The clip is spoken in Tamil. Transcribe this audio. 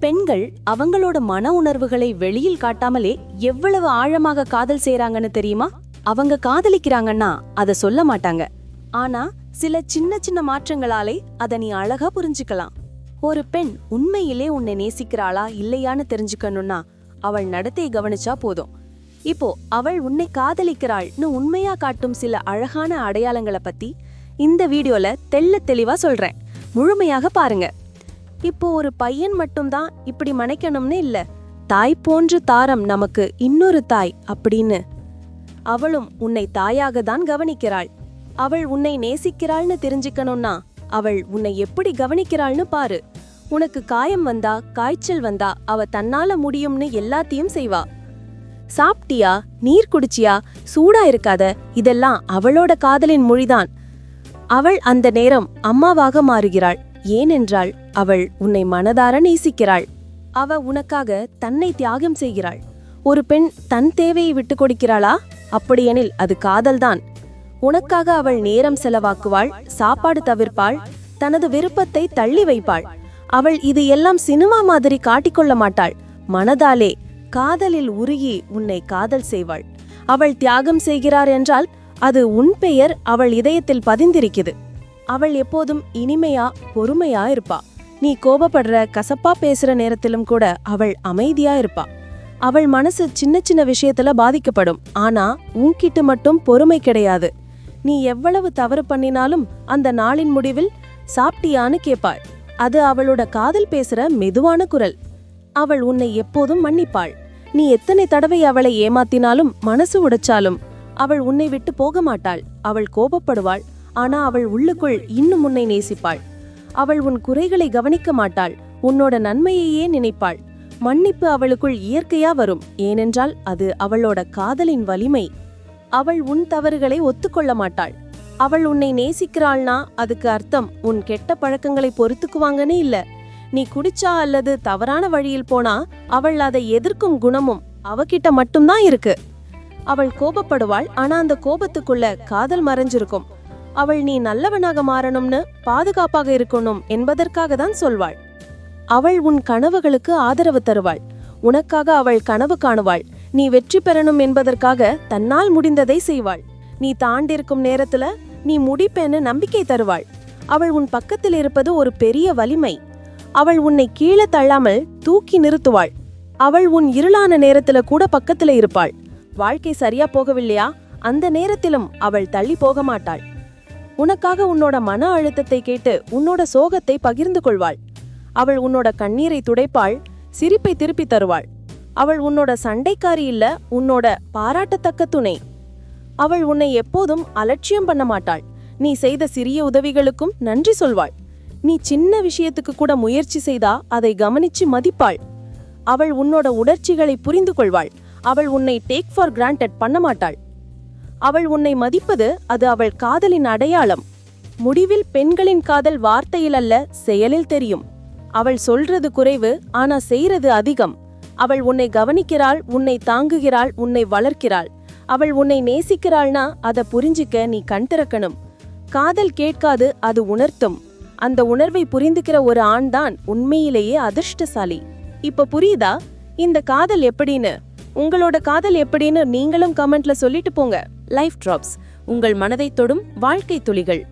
பெண்கள் அவங்களோட மன உணர்வுகளை வெளியில் காட்டாமலே எவ்வளவு ஆழமாக காதல் செய்யறாங்கன்னு தெரியுமா? அவங்க காதலிக்கிறாங்கன்னா அத சொல்ல மாட்டாங்க. ஆனா சில சின்ன சின்ன மாற்றங்களாலே அத நீ அழகா புரிஞ்சுக்கலாம். ஒரு பெண் உண்மையிலே உன்னை நேசிக்கிறாளா இல்லையான்னு தெரிஞ்சுக்கணும்னா அவள் நடத்தையை கவனிச்சா போதும். இப்போ அவள் உன்னை காதலிக்கிறாள்னு உண்மையா காட்டும் சில அழகான அடையாளங்களை பத்தி இந்த வீடியோல தெள்ளத் தெளிவா சொல்றேன். முழுமையாக பாருங்க. இப்போ ஒரு பையன் மட்டும்தான் இப்படி மனைக்கணும்னு இல்ல. தாய் போன்று தாரம் நமக்கு இன்னொரு தாய் அப்படின்னு. அவளும் உன்னை தாயாக தான் கவனிக்கிறாள். அவள் உன்னை நேசிக்கிறாள்னு தெரிஞ்சுக்கணும்னா அவள் உன்னை எப்படி கவனிக்கிறாள்னு பாரு. உனக்கு காயம் வந்தா காய்ச்சல் வந்தா அவ தன்னால முடியும்னு எல்லாத்தையும் செய்வா. சாப்பிட்டியா? நீர் குடிச்சியா? சூடா இருக்காத. இதெல்லாம் அவளோட காதலின் மொழிதான். அவள் அந்த நேரம் அம்மாவாக மாறுகிறாள். ஏனென்றால் அவள் உன்னை மனதார நேசிக்கிறாள். அவ உனக்காக தன்னை தியாகம் செய்கிறாள். ஒரு பெண் தன் தேவையை விட்டு கொடுக்கிறாளா? அப்படியெனில் அது காதல்தான். உனக்காக அவள் நேரம் செலவாக்குவாள் சாப்பாடு தவிர்ப்பாள் தனது விருப்பத்தை தள்ளி வைப்பாள். அவள் இது எல்லாம் சினிமா மாதிரி காட்டிக்கொள்ள மாட்டாள். மனதாலே காதலில் உருகி உன்னை காதல் செய்வாள். அவள் தியாகம் செய்கிறார் என்றால் அது உன் பெயர் அவள் இதயத்தில் பதிந்திருக்குது அவள் எப்போதும் இனிமையா பொறுமையா இருப்பா. நீ கோபப்படுற கசப்பா பேசுற நேரத்திலும் கூட அவள் அமைதியா இருப்பா. அவள் மனசு சின்ன சின்ன விஷயத்துல பாதிக்கப்படும். ஆனா உன்கிட்ட மட்டும் பொறுமை கிடையாது. நீ எவ்வளவு தவறு பண்ணினாலும் அந்த நாளின் முடிவில் சாப்பிட்டியான்னு கேட்பாள் அது அவளோட காதல் பேசுற மெதுவான குரல். அவள் உன்னை எப்போதும் மன்னிப்பாள். நீ எத்தனை தடவை அவளை ஏமாத்தினாலும் மனசு உடைச்சாலும் அவள் உன்னை விட்டு போக மாட்டாள். அவள் கோபப்படுவாள். ஆனா அவள் உள்ளுக்குள் இன்னும் உன்னை நேசிப்பாள். அவள் உன் குறைகளை கவனிக்க மாட்டாள். உன்னோட நன்மையையே நினைப்பாள். மன்னிப்பு அவளுக்குள் இயற்கையா வரும். ஏனென்றால் அது அவளோட காதலின் வலிமை. அவள் உன் தவறுகளை ஒத்துக்கொள்ள மாட்டாள். அவள் உன்னை நேசிக்கிறாள்னா அதுக்கு அர்த்தம் உன் கெட்ட பழக்கங்களை பொறுத்துக்குவாங்கன்னு இல்ல. நீ குடிச்சா அல்லது தவறான வழியில் போனா அவள் அதை எதிர்க்கும் குணமும் அவகிட்ட மட்டும்தான் இருக்கு. அவள் கோபப்படுவாள் ஆனா அந்த கோபத்துக்குள்ள காதல் மறைஞ்சிருக்கும். அவள் நீ நல்லவனாக மாறணும்னு பாதுகாப்பாக இருக்கணும் என்பதற்காக தான் சொல்வாள். அவள் உன் கனவுகளுக்கு ஆதரவு தருவாள். உனக்காக அவள் கனவு காணுவாள். நீ வெற்றி பெறணும் என்பதற்காக தன்னால் முடிந்ததை செய்வாள். நீ தாண்டிருக்கும் நேரத்துல நீ முடிப்பேன்னு நம்பிக்கை தருவாள். அவள் உன் பக்கத்தில் இருப்பது ஒரு பெரிய வலிமை. அவள் உன்னை கீழே தள்ளாமல் தூக்கி நிறுத்துவாள். அவள் உன் இருளான நேரத்துல கூட பக்கத்துல இருப்பாள். வாழ்க்கை சரியா போகவில்லையா? அந்த நேரத்திலும் அவள் தள்ளி போக மாட்டாள். உனக்காக உன்னோட மன அழுத்தத்தை கேட்டு உன்னோட சோகத்தை பகிர்ந்து கொள்வாள். அவள் உன்னோட கண்ணீரை துடைப்பாள் சிரிப்பை திருப்பி தருவாள். அவள் உன்னோட சண்டைக்காரி இல்ல உன்னோட பாராட்டத்தக்க துணை. அவள் உன்னை எப்போதும் அலட்சியம் பண்ண மாட்டாள். நீ செய்த சிறிய உதவிகளுக்கும் நன்றி சொல்வாள். நீ சின்ன விஷயத்துக்கு கூட முயற்சி செய்தா அதை கவனிச்சு மதிப்பாள். அவள் உன்னோட உணர்ச்சிகளை புரிந்து கொள்வாள். அவள் உன்னை டேக் ஃபார் கிராண்டட் பண்ண மாட்டாள். அவள் உன்னை மதிப்பது அது அவள் காதலின் அடையாளம். முடிவில் பெண்களின் காதல் வார்த்தையில் அல்ல செயலில் தெரியும். அவள் சொல்றது குறைவு ஆனா செய்யறது அதிகம். அவள் உன்னை கவனிக்கிறாள் உன்னை தாங்குகிறாள் உன்னை வளர்க்கிறாள். அவள் உன்னை நேசிக்கிறாள்னா அதை புரிஞ்சிக்க நீ கண் திறக்கணும். காதல் கேட்காது அது உணர்த்தும். அந்த உணர்வை புரிந்துக்கிற ஒரு ஆண் தான் உண்மையிலேயே அதிர்ஷ்டசாலி. இப்ப புரியுதா? இந்த காதல் எப்படின்னு? உங்களோட காதல் எப்படின்னு நீங்களும் கமெண்ட்ல சொல்லிட்டு போங்க. லைஃப் டிராப்ஸ் உங்கள் மனதை தொடும் வாழ்க்கை துளிகள்.